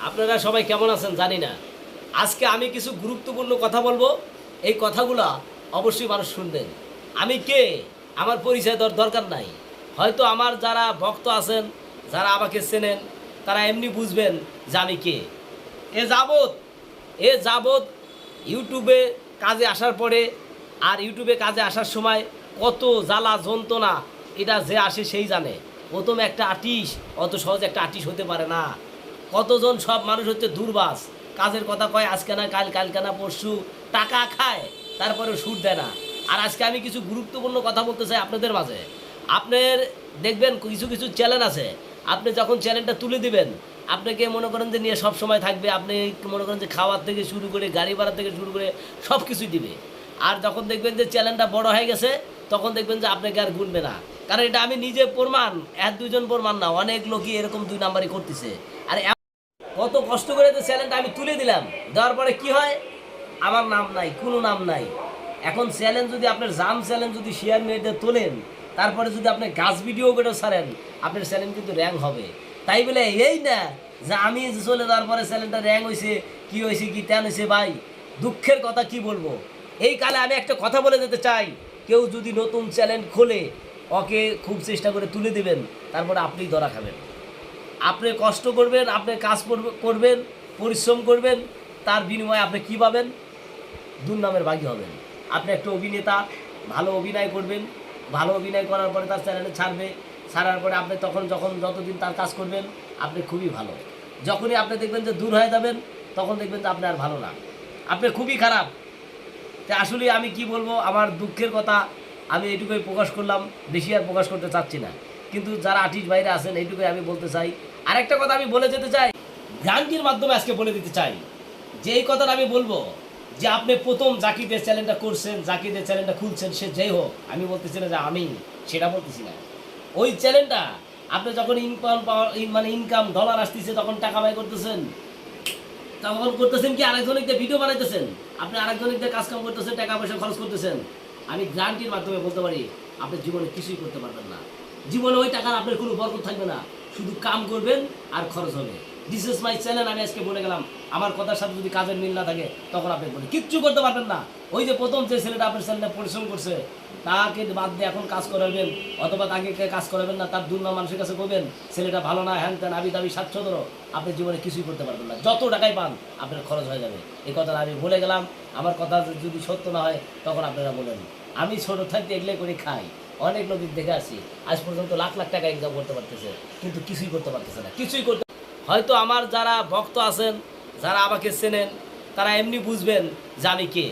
আপনারা সবাই কেমন আছেন জানি না। আজকে আমি কিছু গুরুত্বপূর্ণ কথা বলব। এই কথাগুলা অবশ্যই মানুষ শুনবেন। আমি কে? আমার পরিচয় দর দরকার নাই। হয়তো আমার যারা ভক্ত আছেন, যারা আমাকে চেনেন, তারা এমনি বুঝবেন যে আমি কে। এ যাবত এ যাবৎ ইউটিউবে কাজে আসার পরে আর ইউটিউবে কাজে আসার সময় কত জ্বালা, যন্ত্রণা, এটা যে আসে সেই জানে। প্রথম একটা আর্টিস্ট, অত সহজ একটা আর্টিস্ট হতে পারে না। কতজন সব মানুষ হচ্ছে দুর্বাস? কাজের কথা কয়, আজকে না, কাল, কালকে না, পরশু। টাকা খায় তারপরে সুদ দেয় না। আর আজকে আমি কিছু গুরুত্বপূর্ণ কথা বলতে চাই আপনাদের মাঝে। আপনার দেখবেন কিছু কিছু চ্যানেল আছে। আপনি যখন চ্যানেলটা তুলে দিবেন, আপনাকে মনে করেন যে নিয়ে সব সময় থাকবে, আপনি মনে করেন যে খাওয়ার থেকে শুরু করে, গাড়ি ভাড়া থেকে শুরু করে সব কিছুই দিবে। আর যখন দেখবেন যে চ্যানেলটা বড় হয়ে গেছে, তখন দেখবেন যে আপনাকে আর গুনবে না। কারণ এটা আমি নিজে প্রমাণ এক দুজন প্রমাণ না, অনেক লোকই এরকম দুই নাম্বারই করতেছে। আর কত কষ্ট করে তো চ্যানেলটা আমি তুলে দিলাম। দেওয়ার পরে কি হয়? আমার নাম নাই, কোনো নাম নাই। এখন চ্যালেঞ্জ যদি আপনার জাম চ্যালেঞ্জ যদি শেয়ার মেয়েদের তোলেন, তারপরে যদি আপনি গাছ ভিডিও করে ছাড়েন, আপনার চ্যানেল কিন্তু র্যাঙ্ক হবে। তাই বলে এই না যে আমি চলে যাওয়ার পরে চ্যানেলটা র্যাঙ্ক হয়েছে কি হয়েছে কি ট্যান হয়েছে ভাই, দুঃখের কথা কি বলব? এই কালে আমি একটা কথা বলে যেতে চাই, কেউ যদি নতুন চ্যানেল খোলে, ওকে খুব চেষ্টা করে তুলে দেবেন, তারপরে আপনি ধরা খাবেন। আপনি কষ্ট করবেন, আপনি কাজ করবে- করবেন, পরিশ্রম করবেন, তার বিনিময়ে আপনি কী পাবেন? দুর্নামের ভাগী হবেন। আপনি একটা অভিনেতা, ভালো অভিনয় করবেন, ভালো অভিনয় করার পরে তার চ্যানেলে ছাড়বে, ছাড়ার পরে আপনি তখন যখন যতদিন তার কাজ করবেন, আপনি খুবই ভালো। যখনই আপনি দেখবেন যে দূর হয়ে যাবেন, তখন দেখবেন যে আপনি আর ভালো না। আপনি খুবই খারাপ। তা আসলে আমি কি বলব, আমার দুঃখের কথা আমি এটুকুই প্রকাশ করলাম, বেশি আর প্রকাশ করতে চাচ্ছি না। কিন্তু যারা আর্টিস্ট বাইরে আছেন, এইটুকুই আমি বলতে চাই। আরেকটা কথা আমি বলে যেতে চাই, ভ্রান্তির মাধ্যমে আজকে বলে দিতে চাই। যে এই কথাটা আমি বলব, যে আপনি প্রথম জাকিদের চ্যানেলটা করছেন, জাকিদের চ্যানেলটা খুলছেন, সে যেই হোক, আমি বলতেছি না যে আমি, সেটা বলতেছি না। ওই চ্যানেলটা আপনি যখন ইনকাম পাওয়া মানে ইনকাম ডলার আসতেছে, তখন টাকা ব্যয় করতেছেন। তখন করতেছেন কি আরেকজনের দিয়ে ভিডিও বানাইতেছেন? আপনি আরেকজনের দিয়ে কাজ করতেছেন, টাকা পয়সা খরচ করতেছেন। আমি গ্রান্টির মাধ্যমে বলতে পারি, আপনি জীবনে কিছুই করতে পারবেন না। জীবনে ওই টাকার আপনার কোনো বরকত থাকবে না। শুধু কাম করবেন আর খরচ হবে। দিস ইজ মাই চ্যানেল আমি আজকে বলে গেলাম, আমার কথার সাথে যদি কাজের মিল না থাকে, তখন আপনি বলে কিচ্ছু করতে পারবেন না। ওই যে প্রথম যে ছেলেটা আপনার চ্যানেলে পরিশ্রম করছে, তাকে বাদ দিয়ে এখন কাজ করাবেন, অথবা তাকে কাজ করাবেন না, তার দুর্নাম মানুষের কাছে করবেন, ছেলেটা ভালো না, হ্যান ত্যান, আবি দাবি স্বাচ্ছন্দ্র আপনি জীবনে কিছুই করতে পারবেন না। যত টাকাই পান, আপনার খরচ হয়ে যাবে। এই কথাটা আমি বলে গেলাম, আমার কথা যদি সত্য না হয়, তখন আপনারা বলেন, আমি ছোট থাকতে এগুলো করে খাই। অনেক লোক দেখে আসি আজ পর্যন্ত লাখ লাখ টাকা ইনকাম করতে পারতেছে, কিন্তু কিছুই করতে পারতেছে না। কিছুই করতে হয়তো আমার যারা ভক্ত আছেন, যারা আমাকে চেনেন, তারা এমনি বুঝবেন যে আমি কে।